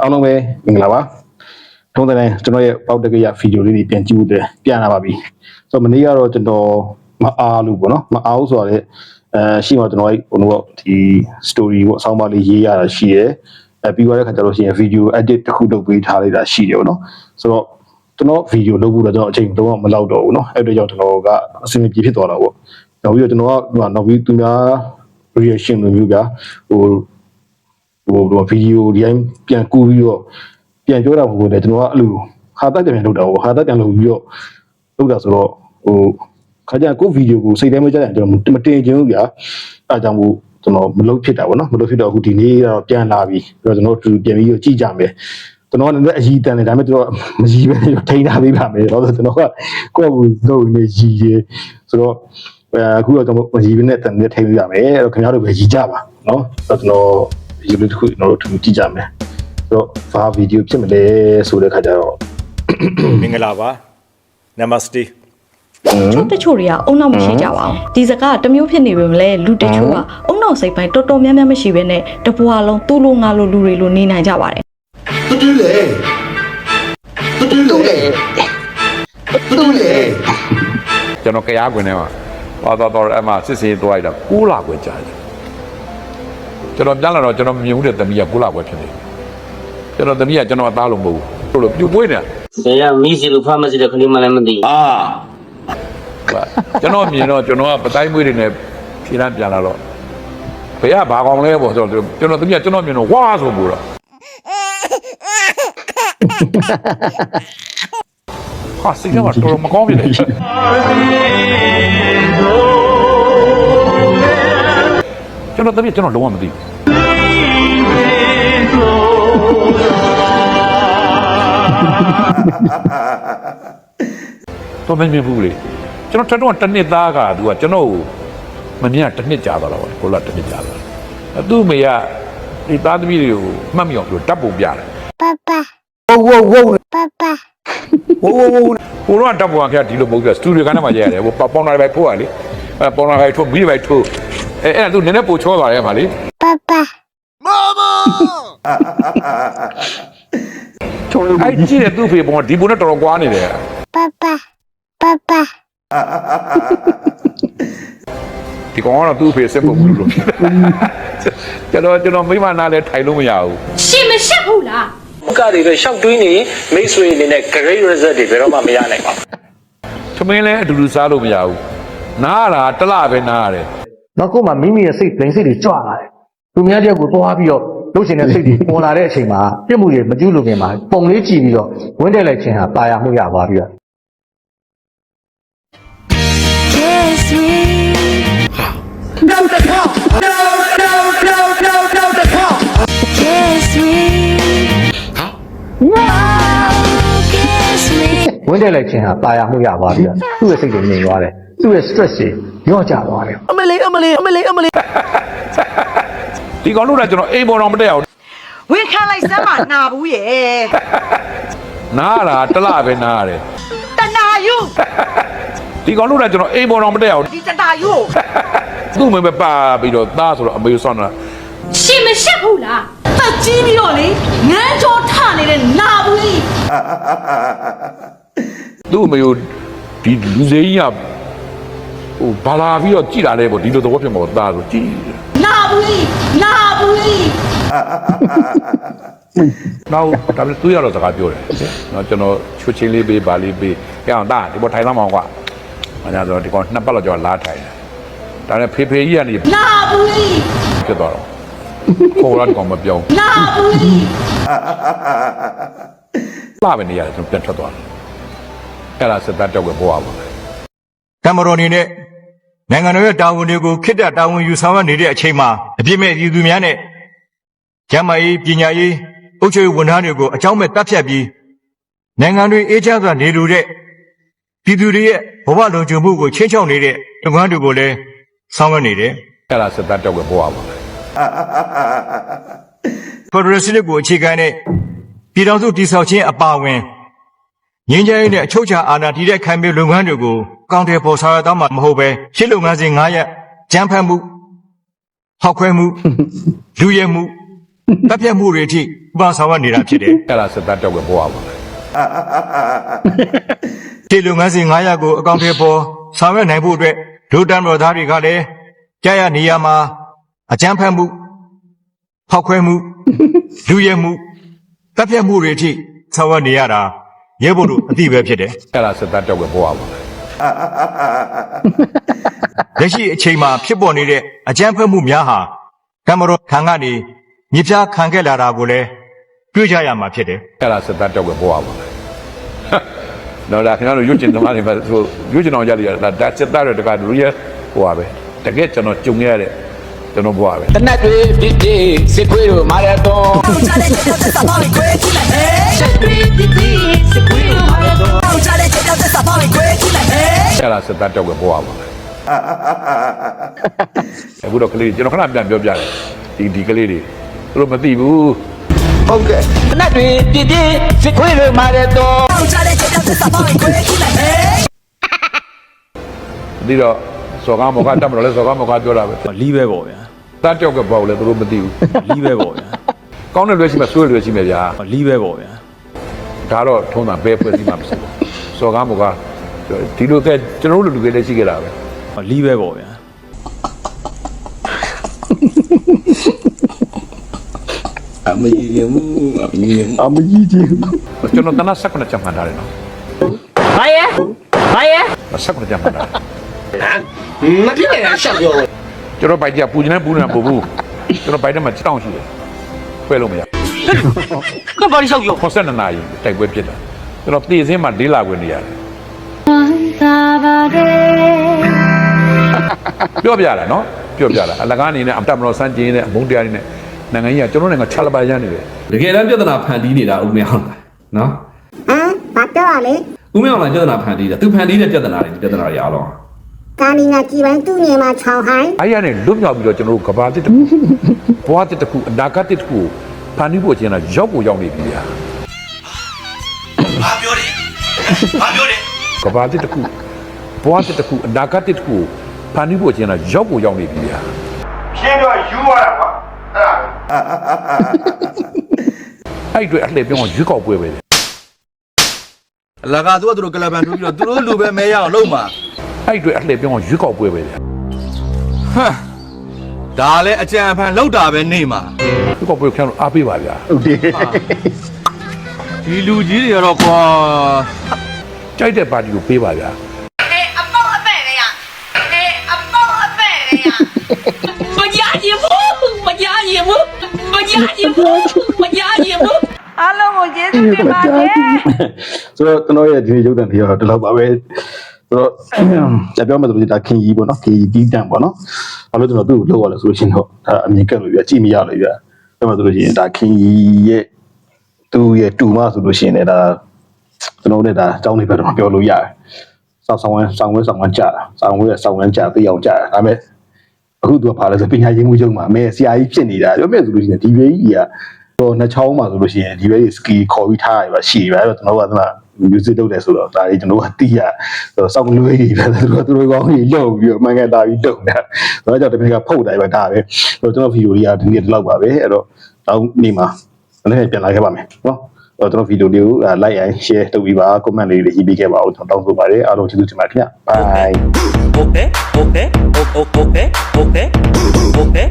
အားလုံးပဲမင်္ဂလာပါထုံးတဲ့ကျွန်တော်ရဲ့ပေါက်တကရဗီဒီယိုလေးတွေပြန်ကြည့်ဖို့တည်းပြန်လာပါပြီဆိုတော့မနေ့ကတော့ကျွန်တော်မအားလို့ပေါ့နော်မအားဘူးဆိုတော့လေအဲရှိမှကျွန်တော်အဲ့ဟိုတော့ဒီ story ကိုအဆောင်ပါလေးရေးရတာရှိရဲအဲပြီးသွားတဲ့ခါကျတော့ရှိရင် video edit တစ်ခုလုပ်ပေးထားလိုက်တာရှိတယ်ပေါ့နော်ဆိုတော့ကျွန်တော်ဗီဒီယိုလုပ်ဖို့တော့ကျွန်တော်အချိန်တော့မလောက်တော့ဘူးเนาะအဲ့အတွက်ကြောင့်ကျွန်တော်ကအဆင်မပြေဖြစ်သွားတာပေါ့နောက်ပြီးတော့ကျွန်တော်ကဟိုနောက်ပြီးသူများ reaction လိုမျိုးကဟို ဟိုတော့ဗီဒီယိုဒီတိုင်းပြန်ကူပြီးတော့ပြန်ပြောတာပုံကိုလည်းကျွန်တော်ကအဲ့လိုဟာတက်ပြန်လုပ်တာပေါ့ဟာတက်ပြန်လုပ်ပြီးတော့လုပ်တာဆိုတော့ဟိုခါကျကိုဗီဒီယိုကိုစိတ်ထဲမကြတဲ့ကျွန်တော်မတင်ချင်ဘူးဗျာအဲကြောင့်မို့ကျွန်တော်မလုပ်ဖြစ်တာပေါ့နော်မလုပ်ဖြစ်တော့အခုဒီနေ့တော့ပြန်လာပြီပြီးတော့ကျွန်တော်တို့ပြန်ပြီးတော့ကြည့်ကြမယ်ကျွန်တော်ကလည်းအကြီးတန်းတယ်ဒါပေမဲ့ကျွန်တော်မကြီးပဲထိန်းထားပေးပါမယ်တော့ကျွန်တော်ကကိုယ့်ကိုလုပ်နေကြီးရေဆိုတော့အခုတော့ကျွန်တော်မကြီးပဲနဲ့တန်နဲ့ထိန်းပေးပါမယ်အဲ့တော့ခင်ဗျားတို့ပဲကြီးကြပါနော်အဲ့တော့ကျွန်တော် ဗီဒီယိုလေးတစ်ခုကျွန်တော်တို့ကြည့်ကြမယ်ဆိုတော့ဘာဗီဒီယိုဖြစ်မလဲဆိုတဲ့ခါကျတော့မင်္ဂလာပါ Namaste ချို့တချို့တွေကအုံနောက်မရှိကြပါဘူးဒီစကားကတစ်မျိုးဖြစ်နေပေမဲ့လည်းလူတချို့ကအုံနောက်စိတ်ပိုင်းတော်တော်များများမရှိဘဲနဲ့တပွားလုံးသူ့လိုငါလိုလူတွေလိုနေနိုင်ကြပါတယ်တူတူလေတူတူလေတူတူလေကျွန်တော်ကြားခွင်ထဲမှာသွားသွားတော့အဲ့မှာစစ်စေးသွားလိုက်တာ6လခွဲကြာတယ် ကျွန်တော်ပြန်လာတော့ကျွန်တော်မြင်ဦးတဲ့သမီးကကိုလာခွဲဖြစ်နေကျွန်တော်သမီးကကျွန်တော်အသားလုံးမဟုတ်ဘူးလို့ပြူပွေးနေဆရာမီးစီလိုဖမ်းမစီတဲ့ခလေးမလည်းမသိအာကျွန်တော်မြင်တော့ကျွန်တော်ကပတိုင်းမွေးတွေနဲ့ဖြေရန်ပြန်လာတော့ဘယ်ကဘာကောင်လဲပေါ့ဆိုတော့ကျွန်တော်သမီးကကျွန်တော်မြင်တော့ဝါဆိုပို့တော့ဟာစိတ်ကတော်တော်မကောင်းပြီလေ ကျွန်တော်သမီးကျွန်တော်လုံးဝမသိဘူးတော့မမြင်ဘူးလေကျွန်တော်တက်တော့တစ်နှစ်သားကသူကကျွန်တော်ကိုမမြင်တာတစ်နှစ်ကြာသွားတာပေါ့ကိုလာတစ်နှစ်ကြာသွားတယ်သူ့မေကဒီသားသမီးတွေကိုမှတ်မိအောင်သူတပ်ပုံပြတယ်ဝုတ်ဝုတ်ဝုတ်ဟိုဟိုဟိုကိုတော့တပ်ပုံကဒီလိုမဟုတ်ဘူးစတူဒီယိုကနေမှရရတယ်ဟိုပေါင်လာပဲဖိုးရလေအဲပေါင်လာပဲထိုးပြီးပဲထိုး အဲအဲ့ဒါသူနည်းနည်းပိုချောသွားတယ်ဗာလေအဲ့ကြည့်တဲ့သူ့ဖေပုံကဒီပုံနဲ့တော်တော်ကွာနေတယ်ဒီကောင်ကတော့သူ့ဖေစစ်ပုံဘူးလို့ကျွန်တော်ကျွန်တော်မိမနာလဲထိုင်လို့မရဘူးရှင်မရှက်ဘူးလားကတွေပဲရှောက်တွင်းနေမိတ်ဆွေအနေနဲ့ great result တွေဘယ်တော့မှမရနိုင်ပါဘူးသမင်းလည်းအတူတူစားလို့မရဘူးနားရတာတစ်လပဲနားရတယ် နောက်ကမှမိမိရဲ့စိတ်ဗင်စိတ်တွေကြွလာတယ်။သူများတဲ့ကိုသွားပြီးတော့လုံးချင်တဲ့စိတ်တွေပေါ်လာတဲ့အချိ။ သူ့ရဲ့ stress တွေညော့ကျသွားတယ်အမလေးအမလေးအမလေးအမလေးဒီကောင်လို့လည်းကျွန်တော်အိမ်ပေါ်တော့မတက်အောင်ဝင်ခံလိုက်စမ်းမနာဘူးရဲ့နားရတာတစ်လပဲနားရတယ်တနာယုဒီကောင်လို့လည်းကျွန်တော်အိမ်ပေါ်တော့မတက်အောင်ဒီတနာယုသူ့မိမပါပြီးတော့သားဆိုတော့အမေဆောင်းတာရှင်မရှက်ဘူးလားတက်ကြီးပြီးတော့လေငန်းကြောထနေတဲ့နာဘူးကြီးသူ့အမေကိုဒီလူစိမ်းကြီးက ဟိုဘာလာပြီးတော့ကြည်လာလဲပေါ့ဒီလိုသဘောဖြစ်မှာပေါ့သားဆိုကြည်နာဘူးကြီးနာဘူးကြီးနောက်ဒါပေမဲ့သူရတော့စကားပြောတယ်နော်ကျွန်တော်ချွတ်ချင်းလေးပေးဗာလေးပေးရအောင်သားဒီပေါ်ထိုင်လာမအောင်ကွာမညာတော့ဒီကောင်နှစ်ပတ်လောက်ကျော်လာထိုင်တယ်ဒါနဲ့ဖေဖေကြီးကနေနာဘူးကြီးဖြစ်သွားတော့ခေါ်ရတော့မပြောင်းနာဘူးကြီးလာပဲနေရတယ်ကျွန်တော်ပြန်ထွက်သွားတယ်အဲ့ဒါစက်သားတောက်ကပေါ်ပါပါတမတော်အနေနဲ့ နိုင်ငံတော်ရဲ့တာဝန်တွေကိုခိတ္တတာဝန်ယူဆောင်ရွက်နေတဲ့အချိန်မှာအပြစ်မဲ့ပြည်သူများနဲ့ကျန်းမာရေးပညာရေးအုပ်ချုပ်ရေးဝန်ထမ်းတွေကိုအကြောင်းမဲ့တပ်ဖြတ်ပြီးနိုင်ငံတွေအေးချမ်းစွာနေလိုတဲ့ပြည်သူတွေရဲ့ဘဝလုံခြုံမှုကိုချင်းချောက်နေတဲ့လုပ်ငန်းတွေကိုလည်းဆောင်ရွက်နေတယ်အဲ့ဒါစက်သားတောက်ကပေါ်ပါပါဖက်ဒရယ်စနစ်ကိုအခြေခံတဲ့ပြည်ထောင်စုတည်ဆောက်ခြင်းအပါအဝင် ငြင်းချမ်းရေးနဲ့အချုပ်အခြာအာဏာတည်တဲ့ခံပြီးလုပ်ငန်းတွေကိုအကောင့်တွေပေါ်ဆောင်ရတော့မှာမဟုတ်ပဲရှစ်လုပ်ငန်းစဉ်9ရပ်ကြမ်းဖက်မှုဟောက်ခွဲမှုလူရဲမှုတပ်ဖြတ်မှုတွေအထိပူပေါင်းဆောင်ရွက်နေတာဖြစ်တယ်အဲ့ဒါစစ်သားတောက်ပဲပေါ်ပါပါဒီလုပ်ငန်းစဉ်900ကိုအကောင့်ထဲပေါ်ဆောင်ရွက်နိုင်ဖို့အတွက်ဒုတန်တော်သားတွေကလည်းကြားရနေရမှာအကြမ်းဖက်မှုဖောက်ခွဲမှုလူရဲမှုတပ်ဖြတ်မှုတွေအထိဆောင်ရွက်နေရတာ ရဲဘော်တို့အသိပဲဖြစ်တယ်အဲ့ဒါစစ်သားတောက်ပဲပေါ်ပါပါလက်ရှိအချိန်မှာဖြစ်ပေါ်နေတဲ့အကြမ်းဖက်မှုများဟာကမ္ဘာတော်ခံကနေမြစ်ပြားခံခဲ့လာတာကိုလည်းတွေ့ကြရမှာဖြစ်တယ်အဲ့ဒါစစ်သားတောက်ပဲပေါ်ပါပါနော်ဒါခင်ဗျားတို့ရွတ်ကျင်သမားတွေပဲဆိုရွတ်ကျင်အောင်ကြရတာဒါစစ်သားတွေတကလူရဲဟိုပါပဲတကယ်ကျွန်တော်ကြုံရတဲ့ ကျွန်တော်ဘွားပဲတနက်တွေပြစ်ပြစ်စစ်ခွေးတို့မာရသွန်အဲ့ဒါစစ်သားတောက်ပဲပေါ်ပါပါအခုတော့ကလေးကျွန်တော်ခဏပြန်ပြောပြတယ်ဒီဒီကလေးတွေသူတို့မသိဘူးဟုတ်ကဲ့တနက်တွေပြစ်ပြစ်စစ်ခွေးတို့မာရသွန်ဒီတော့ စော်ကားမော်ကတတ်မလို့လဲစော်ကားမော်ကပြောတာပဲလီးပဲပေါ့ဗျာသားတောက်ကပေါ့လဲသူတို့မသိဘူးလီးပဲပေါ့ဗျာကောင်းတဲ့လွယ်ရှိမှဆိုးတဲ့လွယ်ရှိမှဗျာလီးပဲပေါ့ဗျာဒါတော့ထုံးတာဘယ်ဖွဲ့စည်းမှမသိဘူးစော်ကားမော်ကဒီလိုကဲကျွန်တော်တို့လူတွေလည်းရှိခဲ့တာပဲလီးပဲပေါ့ဗျာအမကြီးချင်းကျွန်တော်တနက်16ချက်မှန်တာတယ်နော်ဘာရဲ့ဘာရဲ့16ချက်မှန်တာ မဖြစ်နေတာရှောက်ပြောကျွန်တော်ပိုက်ကြပူနေပူနေတာပို့ဘူးကျွန်တော်ပိုက်ထဲမှာတောင်းရှိတယ်ခွဲလို့မရကဘာလို့ရှောက်ပြော82နာရီတိုက်ပွဲဖြစ်တာကျွန်တော်တေစင်းမှာလေးလာခွင့်နေရတယ်ပြောပြတာနော်ပြောပြတာအလကားအနေနဲ့အတမတော်စမ်းကျင်းနဲ့အမုန်းတရားတွေနဲ့နိုင်ငံကြီးကကျွန်တော်နိုင်ငံချလပါရမ်းနေတယ်တကယ်တမ်းပြဿနာဖန်တီးနေတာဦးမင်းအောင်လားနော်ဟမ်ဘာပြောရလဲဦးမင်းအောင်လားပြဿနာဖန်တီးတာသူဖန်တီးတဲ့ပြဿနာတွေဒီပြဿနာတွေအားလုံး ကာမီနာကြည်ပိုင်းသူ့နေမှာခြောင်ဟိုင်းအဲ့ရနဲ့လွတ်မြောက်ပြီးတော့ကျွန်တော်တို့ကဘာတစ်တစ်ခုဘဝတစ်တစ်ခုအနာဂတ်တစ်တစ်ခုဖန်တီးဖို့ကျင်းတာရောက်ကိုရောက်နေပြီဗျာဘာပြောတယ်ဘာပြောတယ်ကဘာတစ်တစ်ခုဘဝတစ်တစ်ခုအနာဂတ်တစ်တစ်ခုဖန်တီးဖို့ကျင်းတာရောက်ကိုရောက်နေပြီဗျာရှင်းတော့ယူရတာပါအဲ့ဒါအဲ့အတွေ့အလှည့်ပြောင်းရွေးကောက်ပွဲပဲလေအလကားသူကသူတို့ကလပန်ထိုးပြီးတော့သူတို့လူပဲမဲရအောင်လုပ်မှာ အဲ့အတွေ့အလှည့်ပြောင်းရွေးကောက်ပွဲပဲလေဟမ်ဒါလည်းအကြံအဖန်လောက်တာပဲနေမှာရွေးကောက်ပွဲကိုခင်ဗျားတို့အားပေးပါဗျာဟုတ်တယ်ဒီလူကြီးတွေကတော့ကွာကြိုက်တဲ့ပါတီကိုပေးပါဗျာအေးအပေါက်အပဲ့လေရအေးအပေါက်အပဲ့လေရမကြရင်ဘူးမကြရင်ဘူးမကြရင်ဘူးမကြရင်ဘူးအားလုံးကိုကျေးဇူးတင်ပါတယ်ဆိုတော့ကျွန်တော်ရဲ့ဒီနေ့ရုပ်သံတွေကတော့ဒီလောက်ပါပဲဆို တော့ကြပြောမှဆိုလို့ဒါခင်ကြီးပေါ့နော်ခင်ကြီးတီးတန့်ပေါ့နော်ဘာလို့ကျွန်တော်သူ့ကိုလောက်ရလဲဆိုလို့ရှိရင်တော့ဒါအမြင်ကက်လို့ပြကြည့်မရလို့ပြပြောမှဆိုလို့ရှိရင်ဒါခင်ကြီးရဲ့သူ့ရဲ့တူမဆိုလို့ရှိရင်လည်းဒါကျွန်တော်တို့လည်းဒါအကြောင်းလေးပဲတော့ပြောလို့ရတယ်ဆောက်ဆောင်ဝမ်းဆောင်ဝဲဆောင်ဝမ်းကြာတာဆောင်ဝဲဆောင်ဝမ်းကြာသိအောင်ကြာတာဒါပေမဲ့အခုသူကဘာလဲဆိုပညာရေးမှုချုပ်မှာအမေဆရာကြီးဖြစ်နေတာပြောမဲ့ဆိုလို့ရှိရင်ဒီဘေးကြီးကတော့နှစ်ချောင်းမှာဆိုလို့ရှိရင်ဒီဘက်စကီခေါ်ပြီးထားရပါရှိတယ်ဗျာအဲ့တော့ကျွန်တော်ကသမား music လုပ်တယ်ဆိုတော့ဒါလေးကျွန်တော်ကတီးရစောင်းလွေးကြီးပဲသူတို့သူတို့ကောင်းကြီးလုံပြီးတော့မှန်ကန်တာပြီးတုံတာဒါကြောင့်တမင်ကဖုတ်တယ်ပဲဒါပဲအဲ့တော့ကျွန်တော်ဗီဒီယိုလေးကဒီနေ့ဒီလောက်ပါပဲအဲ့တော့နောက်နေ့မှာလည်းပြန်လာခဲ့ပါမယ်နော်အဲ့တော့ကျွန်တော်ဗီဒီယိုလေးကို like and share လုပ်ပြီးပါ comment လေးတွေရေးပေးခဲ့ပါဦးကျွန်တော်တောင်းဆိုပါတယ်အားလုံးကျေးဇူးတင်ပါတယ်ခင်ဗျ bye Okay okay okay okay okay